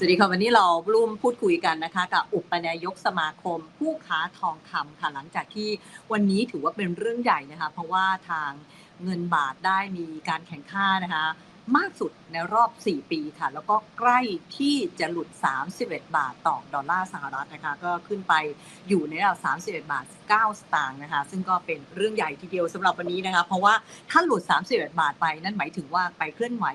สวัสดีค่ะวันนี้เราร่วมพูดคุยกันนะคะกับอุปนายกสมาคม ผู้ค้าทองคำค่ะหลังจากที่วันนี้ถือว่าเป็นเรื่องใหญ่นะคะ เพราะว่าทางเงินบาทได้มีการแข่งข้านะคะ มากสุดในรอบ 4 ปีค่ะ แล้วก็ใกล้ที่จะหลุด 31 บาทต่อดอลลาร์สหรัฐนะคะ ก็ขึ้นไปอยู่ในระดับ31 บาท 9 สตางค์นะคะ ซึ่งก็เป็นเรื่องใหญ่ทีเดียวสำหรับวันนี้นะคะ เพราะว่าถ้าหลุด 31 บาทไปนั่นหมายถึงว่าไปเคลื่อนไหว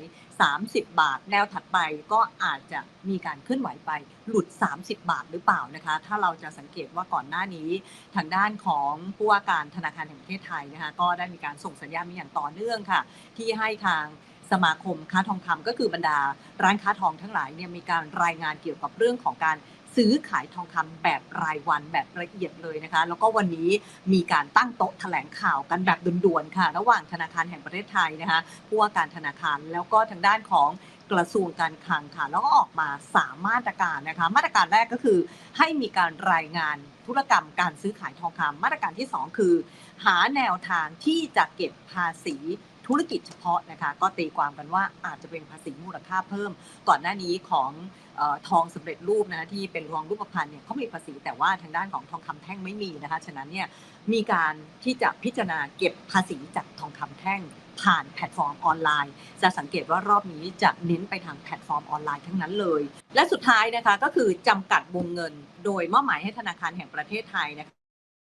30 บาท แนวถัดไปก็อาจจะมีการเคลื่อนไหวไปหลุด 30 บาทหรือเปล่านะคะ ถ้าเราจะสังเกตว่าก่อนหน้านี้ ทางด้านของผู้ว่าการธนาคารแห่งประเทศไทยนะคะ ก็ได้มีการส่งสัญญาณมาอย่างต่อเนื่องค่ะ ที่ให้ทาง สมาคมค้าทองคำก็คือบรรดา ร้านค้าทองทั้งหลายเนี่ยมีการรายงานเกี่ยวกับเรื่องของการซื้อขายทองคำแบบรายวันแบบละเอียดเลยนะคะ แล้วก็วันนี้มีการตั้งโต๊ะแถลงข่าวกันแบบด่วนๆค่ะ ระหว่างธนาคารแห่งประเทศไทยนะคะผู้ว่าการธนาคารแล้วก็ทางด้านของกระทรวงการคลังค่ะ แล้วก็ออกมาสามมาตรการนะคะ มาตรการแรกก็คือ ให้มีการรายงานธุรกรรมการซื้อขายทองคำมาตรการที่ 2 คือ หาแนวทางที่จะเก็บภาษี ธุรกิจเฉพาะนะคะ ก็ตีความกันว่าอาจจะเป็นภาษีมูลค่าเพิ่ม ก่อนหน้านี้ของออทองสำเร็จรูปนะคะที่เป็นรองรูปพรรณเนี่ยเขามีภาษีแต่ว่าทางด้านของทองคำแท่งไม่มีนะคะ ฉะนั้นเนี่ยมีการที่จะพิจารณาเก็บภาษีจากทองคำแท่งผ่านแพลตฟอร์มออนไลน์ จะสังเกตว่ารอบนี้จะเน้นไปทางแพลตฟอร์มออนไลน์ทั้งนั้นเลย และสุดท้ายนะคะก็คือจำกัดวงเงิน โดยมอบหมายให้ธนาคารแห่งประเทศไทยนะค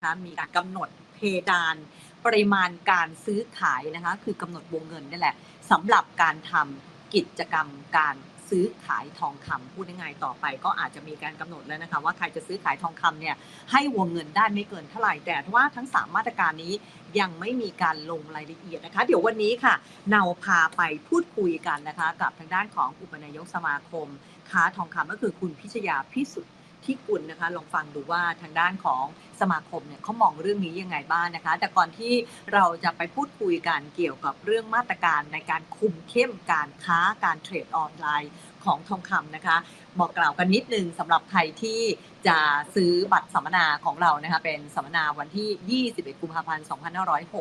ะมีการกำหนดเพดาน ปริมาณการซื้อขายนะคะ คือกำหนดวงเงินนี่แหละสำหรับการทำกิจกรรมการซื้อขายทองคำพูดง่ายๆต่อไป ก็อาจจะมีการกำหนดแล้วนะคะว่าใครจะซื้อขายทองคำเนี่ยให้วงเงินได้ไม่เกินเท่าไหร่แต่ว่าทั้ง 3 มาตรการนี้ยังไม่มีการลงรายละเอียดนะคะ เดี๋ยววันนี้ค่ะเราพาไปพูดคุยกันนะคะ กับทางด้านของอุปนายกสมาคม ค้าทองคำก็คือคุณพิชยาพิสุทธิ์ ที่กุลนะคะลองฟังดูว่าทางด้านของสมาคมเนี่ยเขามองเรื่องนี้ยังไงบ้างนะคะ แต่ก่อนที่เราจะไปพูดคุยกันเกี่ยวกับเรื่องมาตรการในการคุมเข้มการค้าการเทรดออนไลน์ของทองคำนะคะ บอกกล่าวกันนิดนึงสำหรับใครที่จะซื้อบัตรสัมมนาของเรานะคะเป็นสัมมนาวันที่ 21 กุมภาพันธ์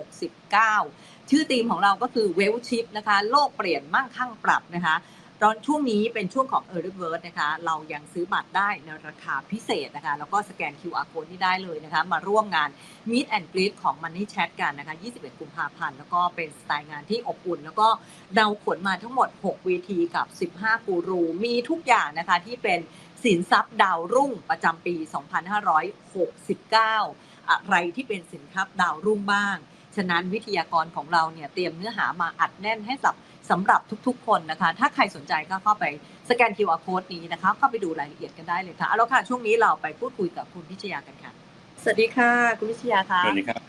2569 ชื่อธีมของเราก็คือเวลชิพนะคะ โลกเปลี่ยนมั่งคั่งปรับนะคะ ตอนช่วงนี้เป็นช่วงของ Early Bird นะคะ เรายังซื้อบัตรได้ในราคาพิเศษนะคะ แล้วก็สแกน QR code ที่ได้เลยนะคะ มาร่วมงาน Meet and Greet ของ Money Chat กันนะคะ 21 กุมภาพันธ์ แล้วก็เป็นสไตล์งานที่อบอุ่น แล้วก็เราขนมาทั้งหมด 6 เวทีกับ 15 กูรู มีทุกอย่างนะคะที่เป็นสินทรัพย์ดาวรุ่งประจำปี 2569 อะไรที่เป็นสินทรัพย์ดาวรุ่งบ้าง ฉะนั้นวิทยากรของเราเนี่ยเตรียมเนื้อหามาอัดแน่นให้สับ สำหรับทุกๆ คนนะคะ ถ้าใครสนใจก็เข้าไปสแกน QR code นี้นะคะเข้าไปดูรายละเอียดกันได้เลยค่ะเอาละค่ะช่วงนี้เราไปพูดคุยกับคุณพิชยากันค่ะ สวัสดีค่ะ คุณพิชยาค่ะสวัสดีครับ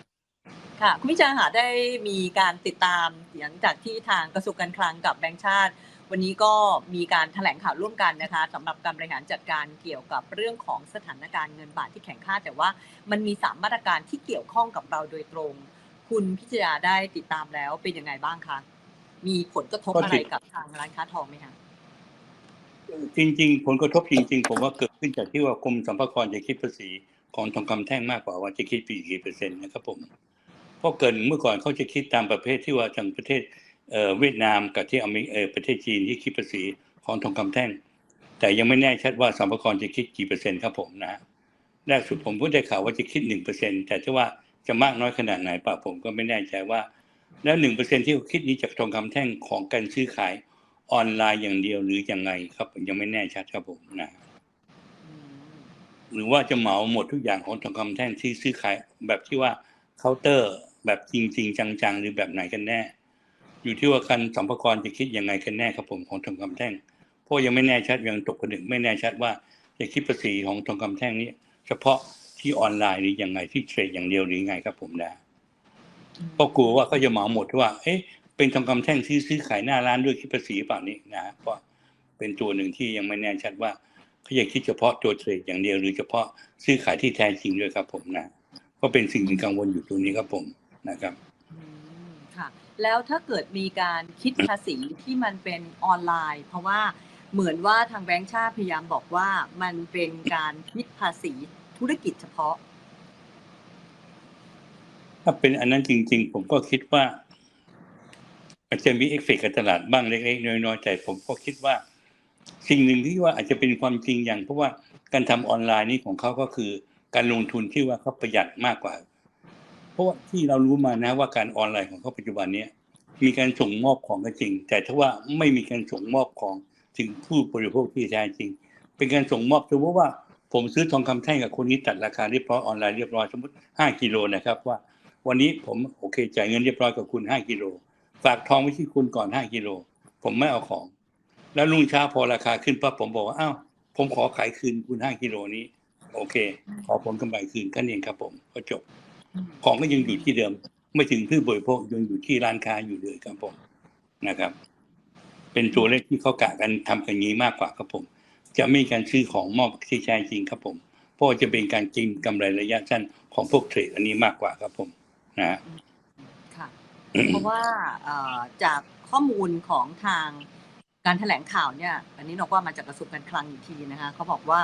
ค่ะคุณพิชยาค่ะได้มีการติดตามหลังจากที่ทางกระทรวงการคลังกับแบงก์ชาติ วันนี้ก็มีการแถลงข่าวร่วมกันนะคะสำหรับการบริหารจัดการเกี่ยวกับเรื่องของสถานการณ์เงินบาทที่แข็งค่า แต่ว่ามันมีสามมาตรการที่เกี่ยวข้องกับเราโดยตรง คุณพิชยาได้ติดตามแล้วเป็นยังไงบ้างคะ มีผลกระทบก็อะไรติดกับทางร้านค้าทองไหมคะจริง ๆ ผลกระทบจริง ๆ ผมว่าเกิดขึ้นจากที่ว่ากรมสรรพากรจะคิดภาษีของทองคำแท่งมากกว่าว่าจะคิดปีกี่เปอร์เซ็นต์นะครับผมเพราะเกินเมื่อก่อนเขาจะคิดตามประเภทที่ว่าทางประเทศเอ่อเวียดนามกับที่อเมริเอ่อประเทศจีนที่คิดภาษีของทองคำแท่ง แต่ยังไม่แน่ชัดว่าสรรพากรจะคิดกี่เปอร์เซ็นต์ครับผมนะฮะแรกสุดผมเพิ่งได้ข่าวว่าจะคิดหนึ่งเปอร์เซ็นต์แต่ที่ว่าจะมากน้อยขนาดไหนป่ะผมก็ไม่แน่ใจว่า แล้วหนึ่งเปอร์เซ็นที่เขาคิดนี้จากทองคำแท่งของการซื้อขายออนไลน์อย่างเดียวหรือยังไงครับ ยังไม่แน่ชัดครับผมนะหรือว่าจะเหมาหมดทุกอย่างของทองคำแท่งที่ซื้อขายแบบที่ว่าเคาน์เตอร์แบบจริง ๆ จังๆ หรือแบบไหนกันแน่ อยู่ที่ว่าการสัมภากรจะคิดยังไงกันแน่ครับผมของทองคำแท่งเพราะยังไม่แน่ชัดยังตกผลึกไม่แน่ชัดว่าจะคิดภาษีของทองคำแท่งนี้ เฉพาะที่ออนไลน์หรือยังไงที่เทรดอย่างเดียวหรือยังไงครับผมนะ ก็กลัวว่าเขาจะเหมาหมดว่าเอ๊ะเป็นทองคำแท่งที่ซื้อขายหน้าร้านด้วยคิดภาษีเปล่านี่นะฮะเพราะเป็นตัวหนึ่งที่ยังไม่แน่ชัดว่าเขาจะคิดเฉพาะตัวเทรดอย่างเดียวหรือเฉพาะซื้อขายที่แท้จริงด้วยครับผมนะก็เป็นสิ่งที่กังวลอยู่ตรงนี้ครับผมนะครับอืมค่ะแล้วถ้าเกิดมีการคิดภาษีที่มันเป็นออนไลน์ เพราะว่าเหมือนว่าทางแบงก์ชาติพยายามบอกว่ามันเป็นการคิดภาษีธุรกิจเฉพาะ ถ้าเป็นอันนั้นจริง ๆ ผมก็คิดว่าอาจจะมีเอฟเฟกต์กับตลาดบ้างเล็กๆน้อยๆแต่ผมก็คิดว่า สิ่งหนึ่งที่ว่าอาจจะเป็นความจริงอย่าง เพราะว่าการทำออนไลน์นี่ของเขาก็คือการลงทุนที่ว่าเขาประหยัดมากกว่า เพราะว่าที่เรารู้มานะว่าการออนไลน์ของเขาปัจจุบันเนี้ยมีการส่งมอบของก็จริง แต่ถ้าว่าไม่มีการส่งมอบของถึงผู้บริโภคที่แท้จริง เป็นการส่งมอบสมมติว่าผมซื้อทองคำแท่งกับคนนี้ตัดราคาเรียบร้อยออนไลน์เรียบร้อยสมมติห้ากิโลนะครับว่า วันนี้ผมโอเคจ่ายเงินเรียบร้อยกับคุณห้ากิโลฝากทองไว้ที่คุณก่อนห้ากิโลผมไม่เอาของ แล้วรุ่งเช้าพอราคาขึ้นปั๊บผมบอกว่าอ้าวผมขอขายคืนคุณห้ากิโลนี้ โอเค ขอผลกำไรคืนแค่นี้เองครับ ผมก็จบ ของก็ยังอยู่ที่เดิม ไม่ถึงผู้บริโภคยังอยู่ที่ร้านค้าอยู่เลยครับผมนะครับ เป็นตัวเลขที่เขากะกันทำกันนี้มากกว่าครับผม จะไม่มีการซื้อของมอบที่แท้จริงครับผมเพราะจะเป็นการกินกำไรระยะสั้นของพวกเทรดอันนี้มากกว่าครับผม นะค่ะเพราะว่าจากข้อมูลของทางการแถลงข่าวเนี่ย อันนี้เราก็มาจากกระทรวงการคลังอีกทีนะคะเขาบอกว่า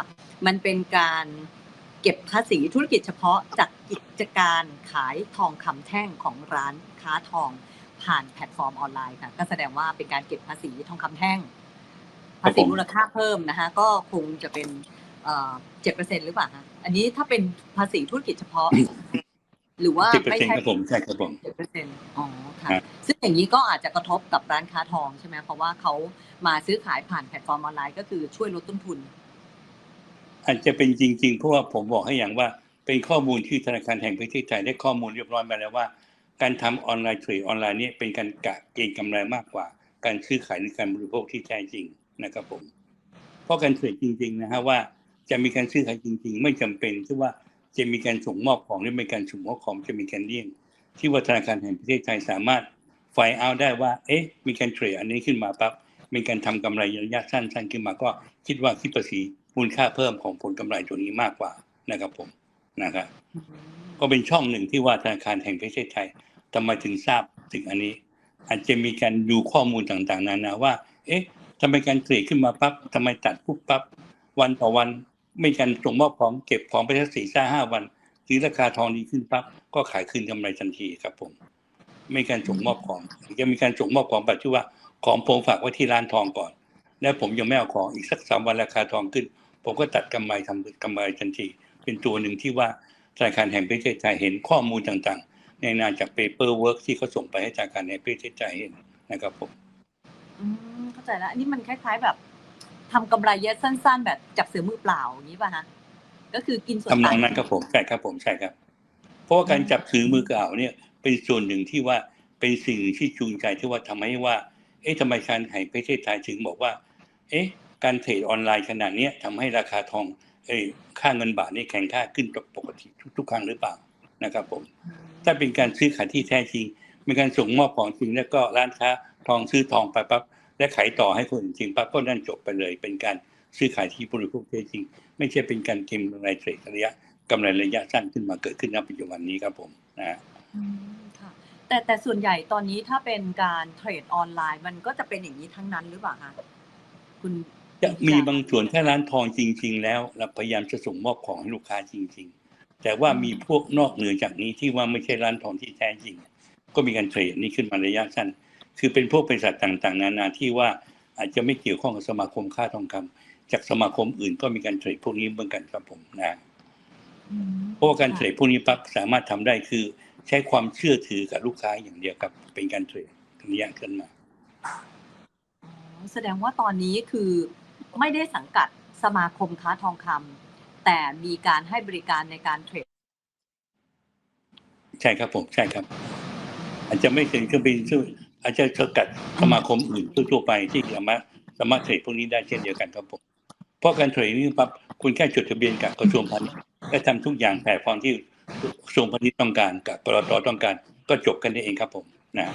มันเป็นการเก็บภาษีธุรกิจเฉพาะจากกิจการขายทองคำแท่งของร้านค้าทองผ่านแพลตฟอร์มออนไลน์ค่ะ ก็แสดงว่าเป็นการเก็บภาษีทองคำแท่ง ภาษีมูลค่าเพิ่มนะคะก็คงจะเป็นเจ็ดเปอร์เซ็นหรือเปล่าคะอันนี้ถ้าเป็นภาษีธุรกิจเฉพาะ หรือว่าสิบเปอร์ไม่เซ็นต์ใช่ครับผมใช่ครับผมเจ็ดเปอร์เซ็นต์อ๋อค่ะครับซึ่งอย่างนี้ก็อาจจะกระทบกับร้านค้าทองใช่ไหมเพราะว่าเขามาซื้อขายผ่านแพลตฟอร์มออนไลน์ก็คือช่วยลดต้นทุน อาจจะเป็นจริง ๆ เพราะว่าผมบอกให้อย่างว่าเป็นข้อมูลที่ธนาคารแห่งประเทศไทยได้ข้อมูลเรียบร้อยมาแล้วว่า การทำออนไลน์เทรดออนไลน์นี้เป็นการกะเก็งกำไรมากกว่า การซื้อขายหรือการบริโภคที่แท้จริงนะครับผม เพราะการเทรดจริง ๆ นะฮะว่าจะมีการซื้อขายจริง ๆ ไม่จำเป็นที่ว่า จะมีการส่งมอบของหรือไม่การส่งมอบของจะมีการเลี่ยง ที่ว่าธนาคารแห่งประเทศไทยสามารถไฟเอาได้ว่า เอ๊ะ มีการเทรดอันนี้ขึ้นมาปั๊บมีการทำกำไรระยะสั้นๆขึ้นมาก็คิดว่าคิดภาษีมูลค่าเพิ่มของผลกำไรตัวนี้มากกว่านะครับผมนะครับก็เป็นช่องหนึ่งที่ว่าธนาคารแห่งประเทศไทยทำไมถึงทราบถึงอันนี้ อาจจะมีการดูข้อมูลต่างๆ นานาว่า เอ๊ะทำไมการเทรดขึ้นมาปั๊บทำไมตัดปุ๊บปั๊บวันต่อวัน ไม่การส่งมอบของเก็บของไปสักสี่ห้าห้าวันหรือราคาทองดีขึ้นปั๊บก็ขายคืนกำไรทันทีครับผมไม่การส่งมอบของจะมีการส่งมอบของแบบที่ว่าของผมฝากไว้ที่ร้านทองก่อน แล้วผมยังไม่เอาของอีกสักสามวันราคาทองขึ้น ผมก็ตัดกำไรทำกำไรทันที เป็นตัวหนึ่งที่ว่าธนาคารแห่งประเทศไทยเห็นข้อมูลต่างๆ ในนามจากเปเปอร์เวิร์กที่เขาส่งไปให้ธนาคารแห่งประเทศไทยเห็นนะครับผมอืมเข้าใจแล้วอันนี้มันคล้าย ๆแบบ ทำกำไรเยอะสั้น ๆ แบบจับเสือมือเปล่าอย่างนี้ป่ะฮะก็คือกินส่วนทำนต่าองนั้นครับผมใช่ครับผมใช่ครับ เพราะว่าการจับถือมือเก่าเนี่ย เป็นส่วนหนึ่งที่ว่าเป็นสิ่งที่จูงใจที่ว่าทำให้ว่า เอ๊ะทำไมการแห่งประเทศไทยถึงบอกว่า เอ๊ะ การเทรดออนไลน์ขนาดเนี้ยทำให้ราคาทองเอ้ค่าเงินบาทนี่แข็งค่าขึ้นปกติทุกๆครั้งหรือเปล่านะครับผม ถ้าเป็นการซื้อขายที่แท้จริงมีการส่งมอบของจริงแล้วก็ร้านค้าทองซื้อทองไปปั๊บ และขายต่อให้คนอื่นจริงปั๊บก็นั่นจบไปเลย เป็นการซื้อขายที่บริโภคแท้จริง ไม่ใช่เป็นการเก็งกำไรเทรดระยะกำไรระยะสั้นขึ้นมาเกิดขึ้นณปัจจุบันนี้ครับผมนะฮะอืมค่ะแต่แต่ส่วนใหญ่ตอนนี้ถ้าเป็นการเทรดออนไลน์ มันก็จะเป็นอย่างนี้ทั้งนั้นหรือเปล่าคะคุณจะมีบางส่วนแค่ร้านทองจริง ๆ แล้วเราพยายามจะส่งมอบของให้ลูกค้าจริง ๆ แต่ว่ามีพวกนอกเหนือจากนี้ที่ว่าไม่ใช่ร้านทองที่แท้จริง ก็มีการเทรดนี้ขึ้นมาระยะสั้น คือเป็นพวกบริษัทต่างๆ นานาที่ว่าอาจจะไม่เกี่ยวข้องกับสมาคมค่าทองคำจากสมาคมอื่นก็มีการเทรดพวกนี้เหมือนกันครับผมนะอืมเพราะว่าการเทรดพวกนี้ปั๊บสามารถทำได้คือ ใช้ความเชื่อถือกับลูกค้าอย่างเดียวครับเป็นการเทรดระยะขึ้นมาอ๋อแสดงว่าตอนนี้คือไม่ได้สังกัดสมาคมค้าทองคำแต่มีการให้บริการในการเทรดใช่ครับผมใช่ครับ อาจจะไม่ถึงเครื่องบินซึ่ง อาจจะสกัดสมาคมอื่นทั่วๆไปที่สามารถสามารถเทรดพวกนี้ได้เช่นเดียวกันครับผมเพราะการเทรดนี่ปั๊บคุณแค่จดทะเบียนกับกระทรวงพาณิชย์และทำทุกอย่างแผนฟอร์มที่กระทรวงพาณิชย์ต้องการกับกรตต้องการ ก็จบกันได้เองครับผมนะ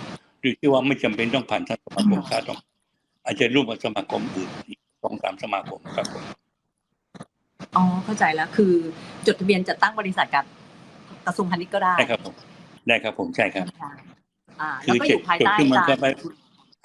ดูที่ว่าไม่จำเป็นต้องผ่านทางสมาคมค้าต้อง อาจจะร่วมกับสมาคมอื่นอีกสองสามสมาคมครับผมอ๋อเข้าใจแล้วคือ จดทะเบียนจัดตั้งบริษัทกับกระทรวงพาณิชย์ก็ได้ได้ครับผมได้ครับผมใช่ครับอ่า คืแล้วอก็อเจ็ดยู่ภายจดใต้ขึ้นมาการก็ไป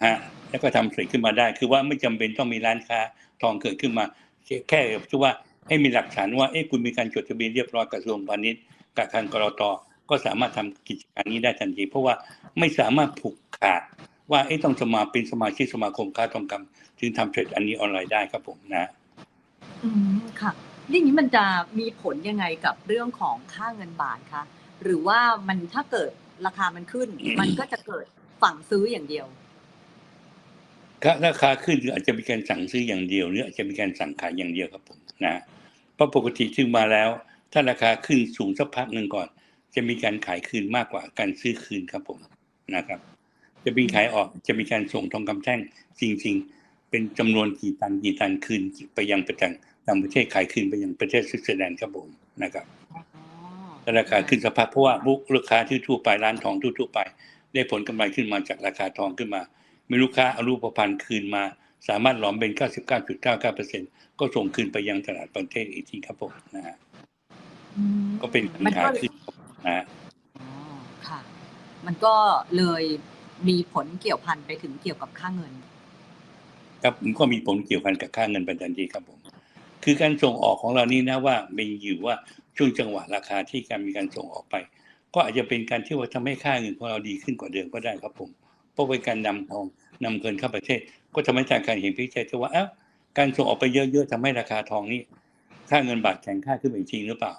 ฮะแล้วก็ทำเทรดขึ้นมาได้ คือว่าไม่จำเป็นต้องมีร้านค้าทองเกิดขึ้นมา แค่แค่ที่ว่าให้มีหลักฐานว่าเอ้คุณมีการจดทะเบียนเรียบร้อยกับกระทรวงพาณิชย์กับทางกรตก็สามารถทำกิจการนี้ได้ทันที เพราะว่าไม่สามารถผูกขาดว่าเอ๊ะต้องสมาเป็นสมาชิกสมาคมค้าทองคำถึงทำเทรดอันนี้ออนไลน์ได้ครับผมนะ อืมค่ะอย่างนี้มันจะมีผลยังไงกับเรื่องของค่าเงินบาทคะหรือว่ามันถ้าเกิด ราคามันขึ้น มันก็จะเกิดฝั่งซื้ออย่างเดียวถ้าราคาขึ้นหรืออาจจะมีการสั่งซื้ออย่างเดียวหรืออาจจะมีการสั่งขายอย่างเดียวครับผมนะเพราะปกติที่มาแล้ว ถ้าราคาขึ้นสูงสักพักหนึ่งก่อน จะมีการขายคืนมากกว่าการซื้อคืนครับผมนะครับ จะมีขายออกจะมีการส่งทองคำแท่งจริง ๆ เป็นจำนวนกี่ตันกี่ตันคืนไปยังประเทศต่างประเทศขายคืนไปยังประเทศสวิตเซอร์แลนด์ครับผมนะครับอ๋อถ้า ราคาขึ้นสักพักเพราะว่าลูกลูกค้าที่ทั่วไปร้านทองทั่วๆไป ได้ผลกำไรขึ้นมาจากราคาทองขึ้นมา มีลูกค้าเอารูปพรรณคืนมา สามารถหลอมเป็น 99.99%ก็ส่งคืนไปยังตลาดประเทศอีกทีครับผมนะฮะอืมก็เป็นมันขาก็ขึ้นนะฮะอ๋อค่ะ มันก็เลยมีผลเกี่ยวพันไปถึงเกี่ยวกับค่าเงิน ครับผมก็มีผลเกี่ยวพันกับค่าเงินเป็นทันทีครับผมคือการส่งออกของเรานี่นะว่ามีอยู่ว่า ช่วงจังหวะราคาที่การมีการส่งออกไป ก็อาจจะเป็นการที่ว่าทำให้ค่าเงินของเราดีขึ้นกว่าเดิมก็ได้ครับผมเพราะเป็นการนำทองนำเงินเข้าประเทศ ก็ทำให้ทางการเห็นพิจัยว่าเอ้าการส่งออกไปเยอะๆทำให้ราคาทองนี้ ค่าเงินบาทแข็งค่าขึ้นไปจริงหรือเปล่า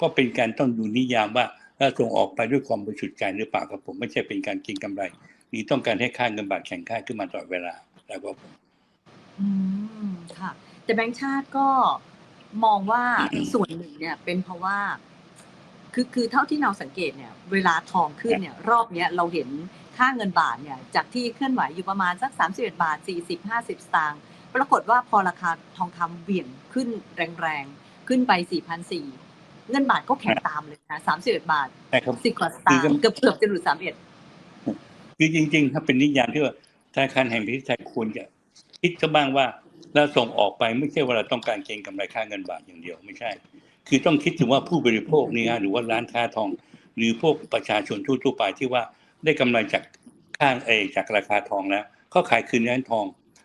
ก็เป็นการต้องดูนิยามว่าเราส่งออกไปด้วยความบริสุทธิ์ใจหรือเปล่าครับผมไม่ใช่เป็นการกินกำไรหรือต้องการให้ค่าเงินบาทแข็งค่าขึ้นมาตลอดเวลาแล้วก็ผมอืมค่ะ แต่แบงค์ชาติก็ มองว่าส่วนหนึ่งเนี่ย เป็นเพราะว่า คือคือเท่าที่เราสังเกตเนี่ย เวลาทองขึ้นเนี่ย รอบเนี้ยเราเห็นค่าเงินบาทเนี่ย จากที่เคลื่อนไหวอยู่ประมาณสักสามสิบเอ็ดบาทสี่สิบห้าสิบสตางค์ปรากฏว่าพอราคาทองคำเหวี่ยงขึ้นแรงๆ ขึ้นไปสี่พันสี่เงินบาทก็แข็งตามเลยนะสามสิบเอ็ดบาทใช่ครับสิบกว่าสตางค์คือก็เกือบเกือบจะหลุดสามเอ็ดคือจริง ๆ ถ้าเป็นนิยามที่ว่าธนาคารแห่งประเทศไทยควรจะคิดซะบ้างว่า เราส่งออกไปไม่ใช่ว่าเราต้องการเก็งกำไรค่าเงินบาทอย่างเดียวไม่ใช่ คือต้องคิดถึงว่าผู้บริโภคนี่ฮะหรือว่าร้านค้าทอง หรือพวกประชาชนทั่วๆไปที่ว่าได้กำไรจากค่าเอจากราคาทองแล้วเขาขายคืนร้านทอง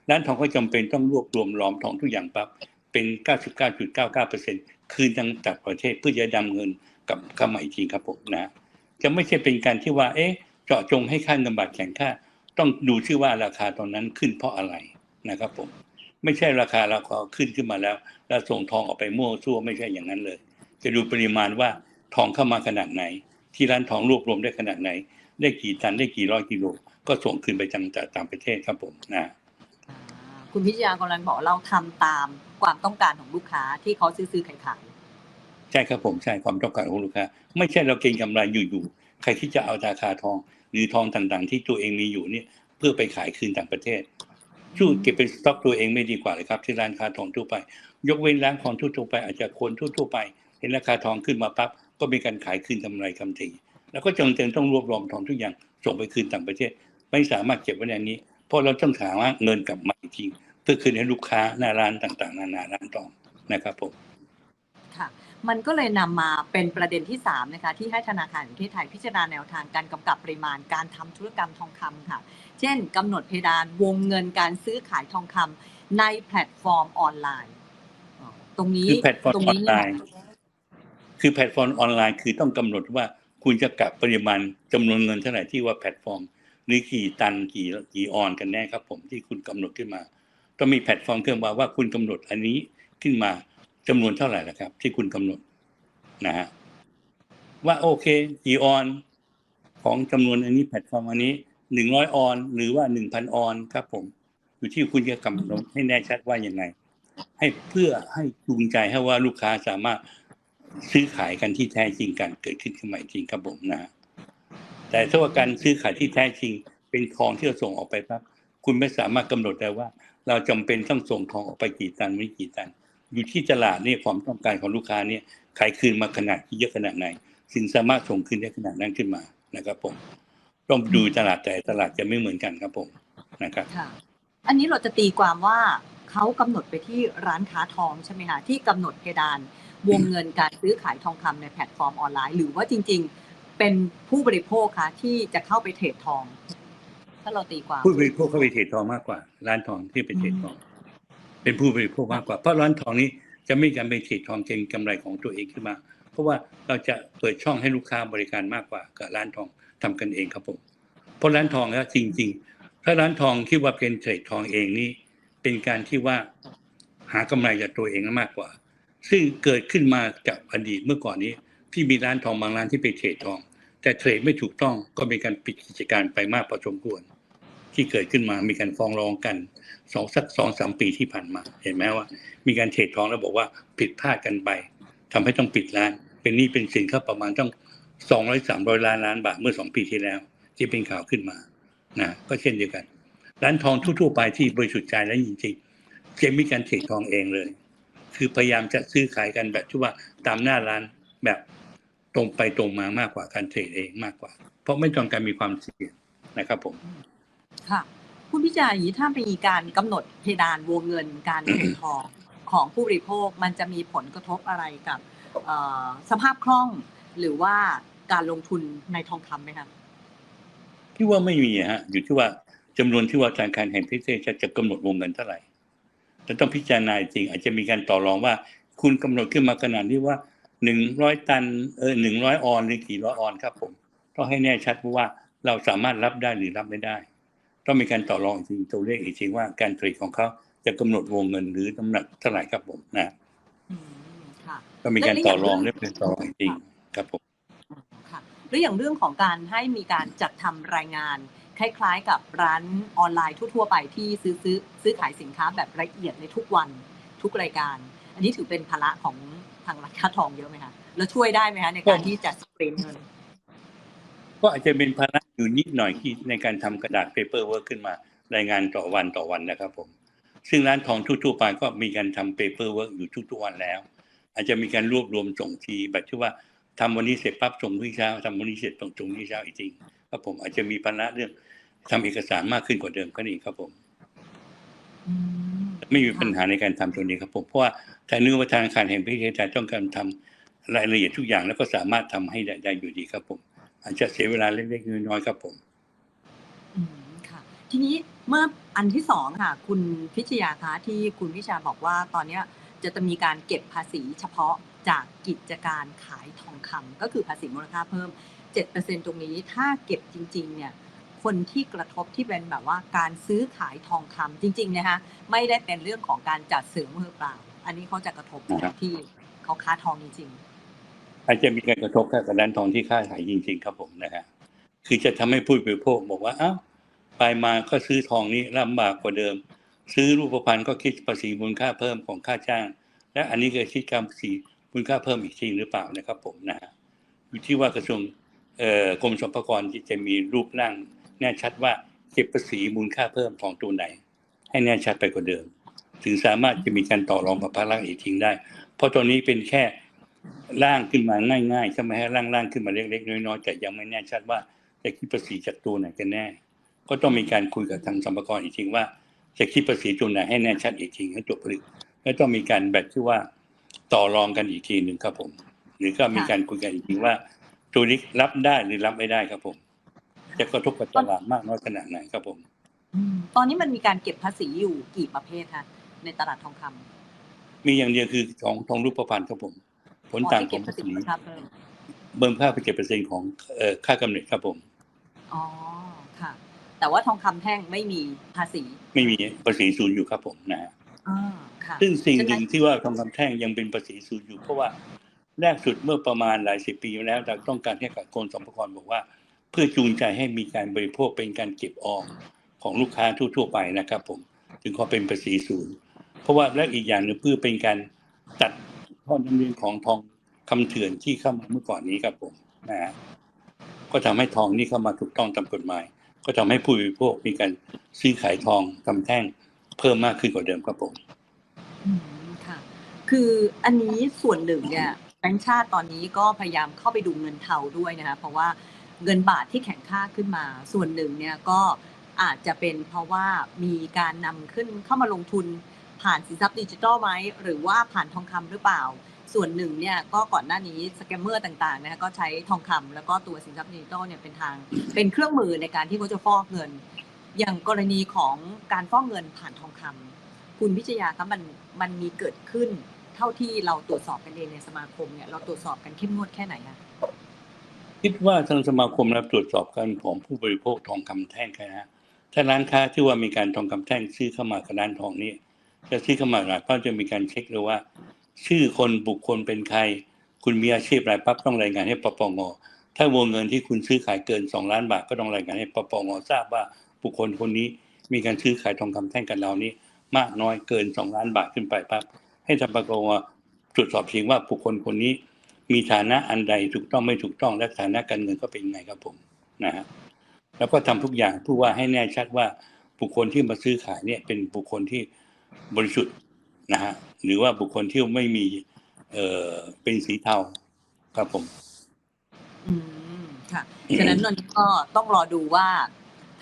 ร้านทองก็จำเป็นต้องรวบรวมล้อมทองทุกอย่างปั๊บเป็น 99.99%คืนทางจากประเทศเพื่อจะดำเงินกับข้ามาอีกทีครับผมนะ จะไม่ใช่เป็นการที่ว่า เอ๊ะ เจาะจงให้ค่าเงินบาทแข็งค่า ต้องดูชื่อว่าราคาตอนนั้นขึ้นเพราะอะไรนะครับผม ไม่ใช่ราคาราคาขึ้นขึ้นมาแล้ว แล้วส่งทองออกไปมั่วซั่วไม่ใช่อย่างนั้นเลย จะดูปริมาณว่าทองเข้ามาขนาดไหน ที่ร้านทองรวบรวมได้ขนาดไหน ได้กี่ตันได้กี่ร้อยกิโลก็ส่งคืนไปจังจากต่างประเทศครับผมนะอ่าคุณพิชยากำลังบอกเราทำตามความต้องการของลูกค้าที่เขาซื้อซื้อขายขายใช่ครับผมใช่ความต้องการของลูกค้า ไม่ใช่เราเก็งกำไรอยู่ๆใครที่จะเอาราคาทองหรือทองต่างๆ ที่ตัวเองมีอยู่เนี่ยเพื่อไปขายคืนต่างประเทศ ช่วยเก็บเป็นสต็อกตัวเองไม่ดีกว่าเลยครับ ที่ร้านค้าทองทั่วไป ยกเว้นร้านทองทั่วไปอาจจะคนทั่วไป เห็นราคาทองขึ้นมาปั๊บก็มีการขายคืนกำไรกำไรแล้วก็จำเป็นต้องรวบรวมทองทุกอย่างส่งไปคืนต่างประเทศ ไม่สามารถเก็บไว้ในนี้ เพราะเราต้องหาว่าเงินกลับมาจริงเพื่อคืนให้ลูกค้าหน้าร้านต่างๆ นานาร้านทองนะครับผม มันก็เลยนำมาเป็นประเด็นที่3นะคะที่ให้ธนาคารแห่งประเทศไทยพิจารณาแนวทางการกำกับปริมาณการทำธุรกรรมทองคำค่ะ เช่นกำหนดเพดานวงเงินการซื้อขายทองคำในแพลตฟอร์มออนไลน์อ๋อตรงนี้คือแพลตฟอร์มตรงออนนี้ไลน์คือแพลตฟอร์มออนไลน์คือต้องกำหนดว่าคุณจะกะปริมาณจำนวนเงินเท่าไหร่ที่ว่าแพลตฟอร์มหรือกี่ตันกี่กี่ออนกันแน่ครับผมที่คุณกำหนดขึ้นมา ต้องมีแพลตฟอร์มเครื่องมาว่าคุณกำหนดอันนี้ขึ้นมา จำนวนเท่าไหร่ละครับ ที่คุณกำหนดนะฮะว่าโอเคกี่ออนของจำนวนอันนี้แพลตฟอร์มอันนี้หนึ่งร้อยออนหรือว่าหนึ่งพันออนครับผม อยู่ที่คุณจะกำหนดให้แน่ชัดว่าอยังไงให้เพื่อให้จูงใจให้ว่าลูกค้าสามารถซื้อขายกันที่แท้จริงกันเกิดขึ้นขึ้นมาจริงครับผมนะ แต่ถ้าว่าการซื้อขายที่แท้จริง เป็นทองที่เราส่งออกไปปั๊บคุณไม่สามารถกำหนดได้ว่า เราจำเป็นต้องส่งทองออกไปกี่ตันไม่กี่ตัน อยู่ที่ตลาดเนี่ยความต้องการของลูกค้าเนี่ยขายคืนมาขนาดที่เยอะขนาดไหน สินสามารถส่งคืนได้ขนาดนั้นขึ้นมานะครับผมต้องดูตลาดแต่ตลาดจะไม่เหมือนกันครับผมนะครับค่ะอันนี้เราจะตีความว่าเขากำหนดไปที่ร้านค้าทองใช่ไหมคะที่กำหนดเพดานวงเงินการซื้อขายทองคำในแพลตฟอร์มออนไลน์ หรือว่าจริง ๆ เป็นผู้บริโภคคะที่จะเข้าไปเทรดทอง ถ้าเราตีความผู้บริโภคเข้าไปเทรดทองมากกว่า ร้านทองที่ไปเทรดทอง เป็นผู้บริโภคมากกว่า เพราะร้านทองนี้จะไม่การไปเทรดทองเก็งกำไรของตัวเองขึ้นมา เพราะว่าเราจะเปิดช่องให้ลูกค้าบริการมากกว่ากับร้านทองทำกันเองครับผมเพราะร้านทองแล้วจริง ๆ ถ้าร้านทองคิดว่าเป็นเทรดทองเองนี่เป็นการที่ว่าหากำไรจากตัวเองมากกว่า ซึ่งเกิดขึ้นมาจากอดีตเมื่อก่อนนี้ ที่มีร้านทองบางร้านที่ไปเทรดทอง แต่เทรดไม่ถูกต้องก็มีการปิดกิจการไปมากพอสมควร ที่เกิดขึ้นมามีการฟ้องร้องกันสองสักสองสามปีที่ผ่านมา เห็นไหมว่า มีการเทรดทองแล้วบอกว่าผิดพลาดกันไปทำให้ต้องปิดร้าน เป็นหนี้เป็นสินเขาประมาณต้องสองร้อยสามร้อยล้านล้านบาทเมื่อสองปีที่แล้ว ที่เป็นข่าวขึ้นมานะก็เช่นเดียวกัน ร้านทองทั่วๆไปที่บริสุทธิ์ใจแล้วจริงๆจะมีการเทรดทองเองเลย คือพยายามจะซื้อขายกันแบบที่ว่าตามหน้าร้านแบบตรงไปตรงมามากกว่าการเทรดเองมากกว่า เพราะไม่ต้องการมีความเสี่ยงนะครับผม ค่ะคุณพิจารณ์อย่างนี้ถ้ามีการกำหนดเพดานวงเงินการเทรดทองของผู้บริโภคมันจะมีผลกระทบอะไรกับสภาพคล่อง หรือว่าการลงทุนในทองคำไหมคะที่ว่าไม่มีฮะอยู่ที่ว่าจำนวนที่ว่าธนาคารแห่งประเทศจะจะกำหนดวงเงินเท่าไหร่แต่ต้องพิจารณาจริง อาจจะมีการต่อรองว่า คุณกำหนดขึ้นมาขนาดนี้ว่าหนึ่งร้อยตันเออหนึ่งร้อยออนหรือกี่ร้อยออนครับผมต้องให้แน่ชัดว่าเราสามารถรับได้หรือรับไม่ได้ ต้องมีการต่อรองจริงตัวเลขอีกทีว่าการเทรดของเขาจะกำหนดวงเงินหรือน้ำหนักเท่าไหร่ครับผมนะอืมค่ะก็มีการต่อรองเรื่องเป็นต่อรองจริงครับผมอืมค่ะหรืออย่างเรื่องของการให้มีการจัดทำรายงาน คล้าย ๆ กับร้านออนไลน์ทั่วๆไปที่ซื้อซื้อซื้อขายสินค้าแบบละเอียดในทุกวันทุกรายการ อันนี้ถือเป็นภาระของทางร้านค้าทองเยอะไหมคะแล้วช่วยได้ไหมคะในการที่จะสกรีนเงิน ก็อาจจะเป็นภาระอยู่นิดหน่อยที่ในการทำกระดาษเปเปอร์เวิร์กขึ้นมารายงานต่อวันต่อวันนะครับผม ซึ่งร้านทองทั่วๆไปก็มีการทำเปเปอร์เวิร์กอยู่ทุกๆวันแล้ว อาจจะมีการรวบรวมส่งทีแบบที่ว่าทำวันนี้เสร็จปั๊บส่งพรุ่เช้าทำวันนี้เสร็จส่งส่งนี้เช้าอีกทีครับผมอาจจะมีภาระเรื่องทำเอกสารมากขึ้นกว่าเดิมก็นี่ครับผมไม่มีปัญหาในการทำตรงนี้ครับผมเพราะว่าทางเนื้อว่าธนาคารแห่งประเทศไทยต้องการทำรายละเอียดทุกอย่างแล้วก็สามารถทำให้ได้อยู่ดีครับผม อาจจะเสียเวลาเล็กๆน้อยๆครับผมอืมค่ะทีนี้เมื่ออันที่สองค่ะ คุณพิชยาคะที่คุณพิชาบอกว่าตอนเนี้ยจะมีการเก็บภาษีเฉพาะจากกิจการขายทองคำก็คือภาษีมูลค่าเพิ่ม 7%ตรงนี้ถ้าเก็บจริง ๆ เนี่ยคนที่กระทบที่เป็นแบบว่าการซื้อขายทองคำจริง ๆ นะคะไม่ได้เป็นเรื่องของการจัดซื้อมือเปล่า อันนี้เขาจะกระทบนะครับที่เขาค้าทองจริง อาจจะมีการกระทบกับร้านทองที่ค้าขายจริง ๆ ครับผมนะฮะคือจะทำให้ผู้บริโภคบอกว่าอ้าวไปมาก็ซื้อทองนี้ลำบากกว่าเดิม ซื้อรูปพรรณก็คิดภาษีมูลค่าเพิ่มของค่าจ้าง และอันนี้ก็คิดการภาษีมูลค่าเพิ่มอีกทีหรือเปล่านะครับ ผมนะฮะอยู่ที่ว่ากระทรวงกรมสรรพากรที่จะมีรูปร่างแน่ชัดว่าเก็บภาษีมูลค่าเพิ่มของตัวไหน ให้แน่ชัดไปกว่าเดิม ถึงสามารถจะมีการต่อรองกับภาครัฐอีกทีได้ เพราะตัวนี้เป็นแค่ ร่างขึ้นมาง่ายๆใช่ไหมฮะร่างๆขึ้นมาเล็กๆน้อยๆแต่ยังไม่แน่ชัดว่าจะคิดภาษีจากตัวไหนกันแน่ ก็ต้องมีการคุยกับทางสรรพากรอีกทีว่า จะคิดภาษีตัวไหนให้แน่ชัดอีกทีให้ตัวผลิตแล้วต้องมีการแบบที่ว่าต่อรองกันอีกทีหนึ่งครับผม หรือก็มีการคุยกันอีกทีว่า ตัวนี้รับได้หรือรับไม่ได้ครับผม จะกระทบกับตลาดมากน้อยขนาดไหนครับผมๆอืมตอนนี้มันมีการเก็บภาษีอยู่กี่ประเภทคะในตลาดทองคำมีอย่างเดียวคือของทองรูปพรรณครับผม ผลต่างขเก็อบงภาภาษีษีมูลค่าเพิ่มเบิ่มค่าไปเจ็ดเปอร์เซ็นต์ของเอ่อค่ากำเนิดครับผม อ๋อ ค่ะ แต่ว่าทองคำแท่งไม่มีภาษี ไม่มีภาษีศูนย์อยู่ครับผมนะฮะอ่าค่ะซึ่งสิ่งฉะนั้นหนึ่งที่ว่าทองคำแท่งยังเป็นภาษีศูนย์อยู่ เพราะว่าแรกสุดเมื่อประมาณหลายสิบปีมาแล้วเราต้องการให้กับกรมสรรพากรบอกว่า เพื่อจูงใจให้มีการบริโภคเป็นการเก็บออมของลูกค้าทั่ว ๆ ไปนะครับผมถึงขอเป็นภาษีศูนย์ เพราะว่าและอีกอย่างหนึ่งเพื่อเป็นการตัด ทอดน้ำเลี้ยงของทองคำเถื่อนที่เข้ามาเมื่อก่อนนี้ครับผมนะฮะก็ทำให้ทองนี่เข้ามาถูกต้องตามกฎหมาย ก็ทำให้ผู้บริโภคมีการซื้อขายทองคำแท่งเพิ่มมากขึ้นกว่าเดิมครับผมอืมค่ะ คืออันนี้ส่วนหนึ่งเนี่ยแบงก์ชาติตอนนี้ก็พยายามเข้าไปดูเงินเทาด้วยนะคะเพราะว่าเงินบาทที่แข็งค่าขึ้นมา ส่วนหนึ่งเนี่ยก็อาจจะเป็นเพราะว่ามีการนำขึ้นเข้ามาลงทุน ผ่านสินทรัพย์ดิจิทัลไหมหรือว่าผ่านทองคำหรือเปล่า ส่วนหนึ่งเนี่ยก็ก่อนหน้านี้สแกมเมอร์ต่างๆนะคะก็ใช้ทองคำแล้วก็ตัวสินทรัพย์ดิจิทัลเนี่ยเป็นทางเป็นเครื่องมือในการที่เขาจะฟอกเงิน อย่างกรณีของการฟอกเงินผ่านทองคำคุณพิชยาคะมันมันมีเกิดขึ้นเท่าที่เราตรวจสอบกันเองในสมาคมเนี่ยเราตรวจสอบกันเข้มงวดแค่ไหนคะคิดว่าทางสมาคมรับตรวจสอบการของผู้บริโภคทองคำแท่งนะฮะถ้าร้านค้าที่ว่ามีการทองคำแท่งซื้อเข้ามากับร้านทองนี่ จะซื้อเข้ามาหลายก็จะมีการเช็คเลยว่า ชื่อคนบุคคลเป็นใคร คุณมีอาชีพอะไรปั๊บต้องรายงานให้ปปงถ้าวงเงินที่คุณซื้อขายเกินสองล้านบาทก็ต้องรายงานให้ปปงทราบว่าบุคคลคนนี้มีการซื้อขายทองคำแท่งกับเรานี้ มากน้อยเกินสองล้านบาทขึ้นไปปั๊บให้ทางปปงตรวจสอบจริงว่าบุคคลคนนี้ มีฐานะอันใดถูกต้องไม่ถูกต้องและฐานะการเงินก็เป็นไงครับผมนะฮะแล้วก็ทำทุกอย่างเพื่อว่าให้แน่ชัดว่าบุคคลที่มาซื้อขายเนี่ยเป็นบุคคลที่ บริสุทธิ์นะฮะหรือว่าบุคคลที่ไม่มี เอ่อเป็นสีเทาครับผม อืมค่ะฉะนั้นตอนนี้ก็ต้องรอดูว่า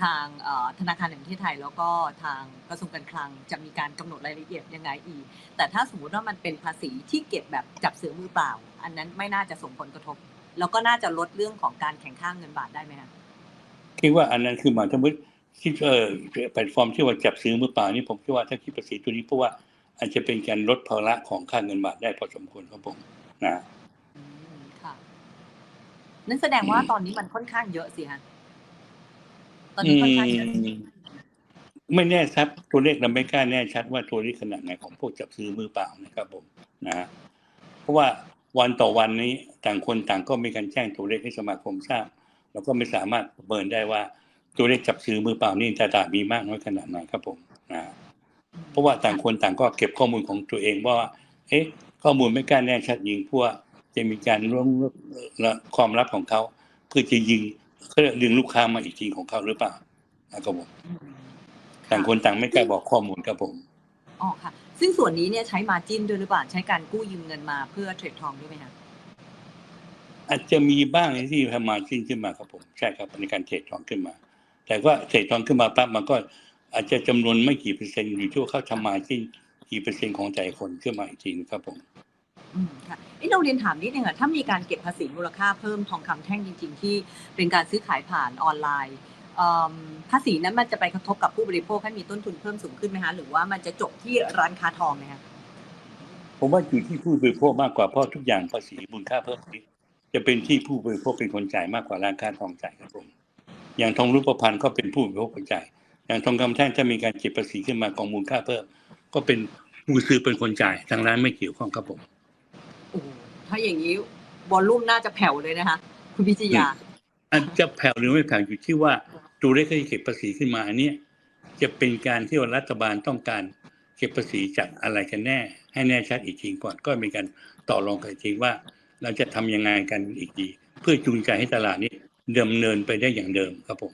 ทางเอ่อธนาคารแห่งประเทศไทย แล้วก็ทางกระทรวงการคลังจะมีการกำหนดรายละเอียดยังไงอีก แต่ถ้าสมมติว่ามันเป็นภาษีที่เก็บแบบจับเสือมือเปล่า อันนั้นไม่น่าจะส่งผลกระทบ แล้วก็น่าจะลดเรื่องของการแข่งข้างเงินบาทได้ไหมคะคิดว่าอันนั้นคือหมายถึงว่า คิดเออแพลตฟอร์มที่ว่าจับซื้อมือเปล่านี่ผมคิดว่าถ้าคิดภาษีตัวนี้เพราะว่าอาจจะเป็นการลดภาระของค่าเงินบาทได้พอสมควรครับผมนะอืมค่ะนั่นแสดงว่าตอนนี้มันค่อนข้างเยอะสิฮะตอนนี้ค่อนข้างเยอะอืมไม่แน่ชัดตัวเลขเราไม่กล้าแน่ชัดว่าตัวเลขขนาดไหนของพวกจับซื้อมือเปล่านะครับผมนะฮะเพราะว่าวันต่อวันนี้ต่างคนต่างก็มีการแจ้งตัวเลขให้สมาคมทราบเราก็ไม่สามารถประเมินได้ว่า ตัวเลขจับซื้อมือเปล่านี่ตลาดมีมากน้อยขนาดไหนครับผมนะฮะเพราะว่าต่างคนต่างก็เก็บข้อมูลของตัวเองว่า เอ๊ะ ข้อมูลไม่กล้าแน่ชัดยิงเพราะว่าจะมีการร่วมและความลับของเขาเพื่อจะยิงเขาเรียกดึงลูกค้ามาอีกทีของเขาหรือเปล่านะครับผมอืมต่างคนต่างไม่กล้าบอกข้อมูลครับผมอ๋อค่ะ ซึ่งส่วนนี้เนี่ยใช้มาจิ้นด้วยหรือเปล่าใช้การกู้ยืมเงินมาเพื่อเทรดทองด้วยไหมคะอาจจะมีบ้างที่ทำมาจิ้นขึ้นมาครับผม ใช่ครับในการเทรดทองขึ้นมา แต่ว่าเทรดทองขึ้นมาปั๊บมันก็อาจจะจำนวนไม่กี่เปอร์เซ็นต์อยู่ที่ว่าเขาทำมาจิ้นกี่เปอร์เซ็นต์ของใจคนขึ้นมาอีกทีนะครับผมอืมค่ะเอ้เราเรียนถามนิดนึงอะถ้ามีการเก็บภาษีมูลค่าเพิ่มทองคำแท่งจริง ๆ ที่เป็นการซื้อขายผ่านออนไลน์เอิ่มภาษีนั้นมันจะไปกระทบกับผู้บริโภคให้มีต้นทุนเพิ่มสูงขึ้นไหมคะหรือว่ามันจะจบที่ร้านค้าทองไหมคะผมว่าอยู่ที่ผู้บริโภคมากกว่าเพราะทุกอย่างภาษีมูลค่าเพิ่มนี้จะเป็นที่ผู้บริโภคเป็นคนจ่ายมากกว่าร้านค้าทองจ่ายครับผม อย่างทองรูปพรรณก็เป็นผู้บริโภคเป็นจ่ายอย่างทองคำแท่งถ้ามีการเก็บภาษีขึ้นมากองมูลค่าเพิ่ม ก็เป็นผู้ซื้อเป็นคนจ่ายทางร้านไม่เกี่ยวข้องครับผมโอ้โหถ้าอย่างนี้วอลลุ่มน่าจะแผ่วเลยนะคะคุณพิจยาอาจจะแผ่วหรือไม่แผ่วอยู่ที่ว่าตัวเลขที่เก็บภาษีขึ้นมาอันเนี้ยจะเป็นการที่ว่ารัฐบาลต้องการเก็บภาษีจากอะไรกันแน่ ให้แน่ชัดอีกทีก่อนก็มีการต่อรองกันอีกทีว่า เราจะทำยังไงกันอีกทีเพื่อจูงใจให้ตลาดนี้ ดำเนินไปได้อย่างเดิมครับผม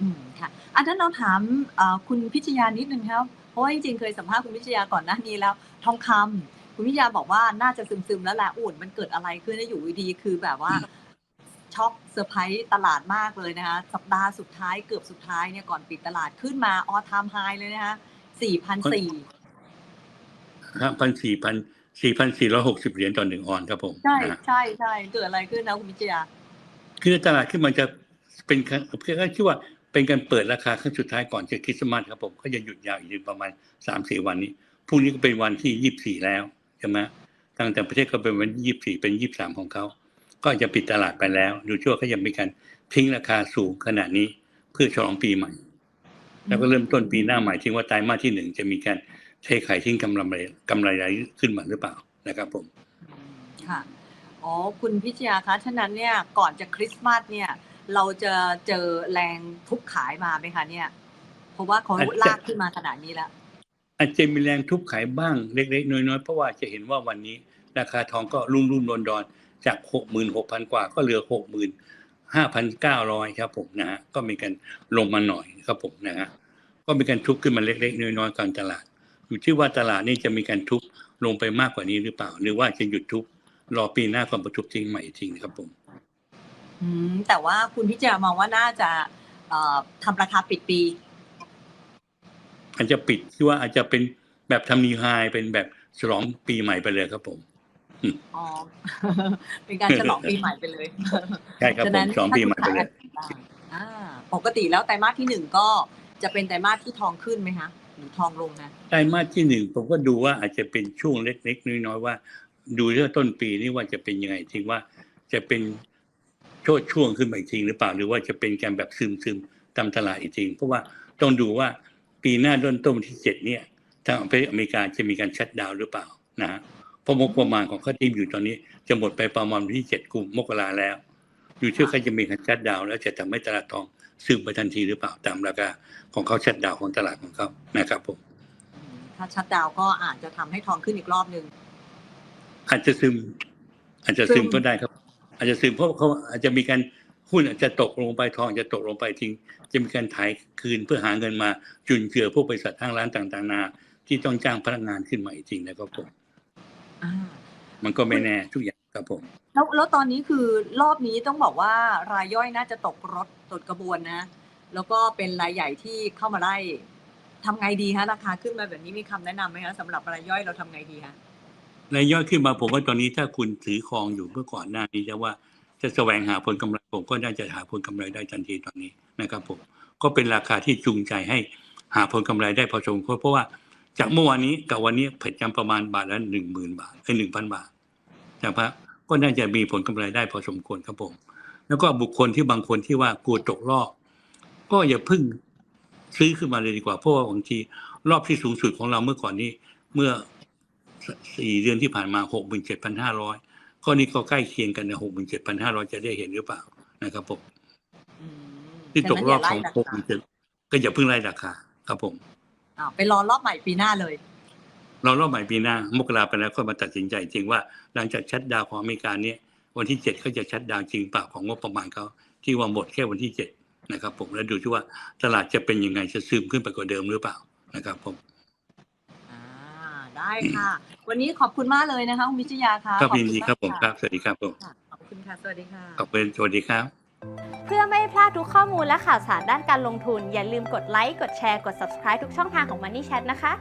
อืมค่ะอันนั้นเราถามเอ่อคุณพิชยานิดนึงครับเพราะว่าจริงๆเคยสัมภาษณ์คุณพิชยาก่อนหน้านี้แล้ว ทองคำคุณพิชยาบอกว่าน่าจะซึมๆแล้วแหละอุ่นมันเกิดอะไรขึ้นแล้วอยู่ดีๆคือแบบว่าช็อกเซอร์ไพรส์ตลาดมากเลยนะคะสัปดาห์สุดท้ายเกือบสุดท้ายเนี่ยก่อนปิดตลาดขึ้นมาออทามไฮเลยนะคะสี่พันสี่ครับพันสี่พันสี่พันสี่ร้อยหกสิบเหรียญต่อหนึ่งออนครับผม ใช่นะฮะใช่ใช่เกิดอะไรขึ้นนะคุณพิชยา คือตลาดขึ้นมันจะเป็นครั้งคือชื่อว่าเป็นการเปิดราคาครั้งสุดท้ายก่อนจะคริสต์มาสครับผมก็จะหยุดยาวอีกประมาณสามสี่วันนี้พรุ่งนี้ก็เป็นวันที่ยี่สิบสี่แล้วใช่ไหมตั้งแต่ประเทศก็เป็นวันยี่สิบสี่เป็นยี่สิบสามของเขาก็จะปิดตลาดไปแล้ว ดูชั่วเขายังมีการทิ้งราคาสูงขนาดนี้เพื่อฉลองปีใหม่ แล้วก็เริ่มต้นปีหน้าใหม่ทิ้งว่าไตรมาสที่หนึ่งจะมีการเทขายทิ้งกำไรกำไรขึ้นมาหรือเปล่านะครับผมค่ะ อ๋อคุณพิชยาคะฉะนั้นเนี่ยก่อนจะคริสต์มาสเนี่ยเราจะเจอแรงทุบขายมาไหมคะเนี่ยเพราะว่าเขาลากขึ้นมาขนาดนี้แล้วอาจจะมีแรงทุบขายบ้างเล็กๆ น้อยๆ เพราะว่าจะเห็นว่าวันนี้ ราคาทองก็รุ่นรุ่นดอนดอนๆจากหกหมื่นหกพันกว่าก็เหลือหกหมื่นห้าพันเก้าร้อยครับผมนะฮะก็มีการลงมาหน่อยครับผมนะฮะก็มีการทุบขึ้นมาเล็กๆ น้อยๆกลางตลาด อยู่ที่ว่าตลาดนี่จะมีการทุบลงไปมากกว่านี้หรือเปล่า หรือว่าจะหยุดทุบ รอปีหน้าก่อนประทุบทิ้งใหม่อีกทีนะครับผมอืมแต่ว่าคุณพิจารณามองว่าน่าจะเอ่อทำราคาปิดปีอาจจะปิดที่ว่าอาจจะเป็นแบบทำนิวไฮเป็นแบบฉลองปีใหม่ไปเลยครับผมอ๋อเป็นการฉลองปีใหม่ไปเลยใช่ครับฉะผนั้มนฉลองปีใหม่ไปเลยอ่าปกติแล้วไตรมาสที่หนึ่งก็จะเป็นไตรมาสที่ทองขึ้นไหมคะหรือทองลงนะไตรมาสที่หนึ่งผมก็ดูว่าอาจจะเป็นช่วงเล็กๆน้อยๆว่า ดูเรื่องต้นปีนี่ว่าจะเป็นยังไงจริงว่าจะเป็นโชดช่วงขึ้นมาอีกทีหรือเปล่าหรือว่าจะเป็นการแบบซึมซึมตามตลาดอีกจริงเพราะว่าต้องดูว่าปีหน้าต้นต้นที่เจ็ดเนี่ยทางประเทศอเมริกาจะมีการชัดดาวหรือเปล่านะฮะเพราะงบประมาณของเขาที่อยู่ตอนนี้ จะหมดไปประมาณที่เจ็ดกุมมกราแล้ว อยู่ที่ว่าเขาจะมีการชัดดาวแล้วจะทำให้ตลาดทองซึมไปทันทีหรือเปล่าตามราคาของเขาชัดดาวของตลาดของเขานะครับผมถ้าชัดดาวก็อาจจะทำให้ทองขึ้นอีกรอบหนึ่ง อาจจะซึม อาจจะซึมซึมก็ได้ครับ อาจจะซึมเพราะเขาอาจจะมีการหุ้นอาจจะตกลงไปทองอาจจะตกลงไปจริง จะมีการถ่ายคืนเพื่อหาเงินมาจุนเจือพวกบริษัททางร้านต่างๆนานาที่ต้องจ้างพนักงานขึ้นมาอีกจริงนะครับผมอ่ามันก็ไม่แน่ทุกอย่างครับผมแล้วแล้วตอนนี้คือรอบนี้ต้องบอกว่ารายย่อยน่าจะตกรถตดกระบวนนะ แล้วก็เป็นรายใหญ่ที่เข้ามาไล่ทำไงดีฮะราคาขึ้นมาแบบนี้มีคำแนะนำไหมคะสำหรับรายย่อยเราทำไงดีฮะ รายย่อยขึ้นมาผมว่าตอนนี้ถ้าคุณถือครองอยู่เมื่อก่อนหน้านี้จะว่าจะแสวงหาผลกำไรผมก็น่าจะหาผลกำไรได้ทันทีตอนนี้นะครับผมก็เป็นราคาที่จูงใจให้หาผลกำไรได้พอสมควรเพราะว่าจากเมื่อวานนี้กับวันนี้ผัดกันประมาณบาทละหนึ่งหมื่นบาทเอ้หนึ่งพันบาทนะครับก็น่าจะมีผลกำไรได้พอสมควรครับผม แล้วก็บุคคลที่บางคนที่ว่ากลัวตกรอบ ก็อย่าพึ่งซื้อขึ้นมาเลยดีกว่าเพราะว่าบางทีรอบที่สูงสุดของเราเมื่อก่อนนี้ เมื่อ สี่เดือนที่ผ่านมาหกหมื่นเจ็ดพันห้าร้อยข้อนี้ก็ใกล้เคียงกันนะหกหมื่นเจ็ดพันห้าร้อยจะได้เห็นหรือเปล่านะครับผมอืมที่ตกรอบฉะขนั้อนงย่าหกหไล่มื่นเจ็ดก็อย่าเพิ่งไล่ราคาครับผมอ่าไปรอรอบใหม่ปีหน้าเลยเรารอบใหม่ปีหน้ามกราไปแล้วก็มาตัดสินใจจริงว่าหลังจากชัดดาวน์ของอเมริกาเนี่ยวันที่เจ็ดเขาจะชัดดาวน์จริงเปล่าของงบประมาณเขาที่ว่าหมดแค่วันที่เจ็ดนะครับผมแล้วดูที่ว่าตลาดจะเป็นยังไงจะซึมขึ้นไปกว่าเดิมหรือเปล่านะครับผมอ่า ได้ค่ะ วันนี้ขอบคุณมากเลยนะคะคุณวิชยาค่ะครับขอยินณดีมากครับผมะครับสวัสดีครับผมค่ะขอบคุณค่ะสวัสดีค่ะขอบคุณสวัสดีครับ เพื่อไม่ให้พลาดทุกข้อมูลและข่าวสารด้านการลงทุน อย่าลืมกดไลค์กดแชร์กด subscribe ทุกช่องทางของ Money Chat นะคะ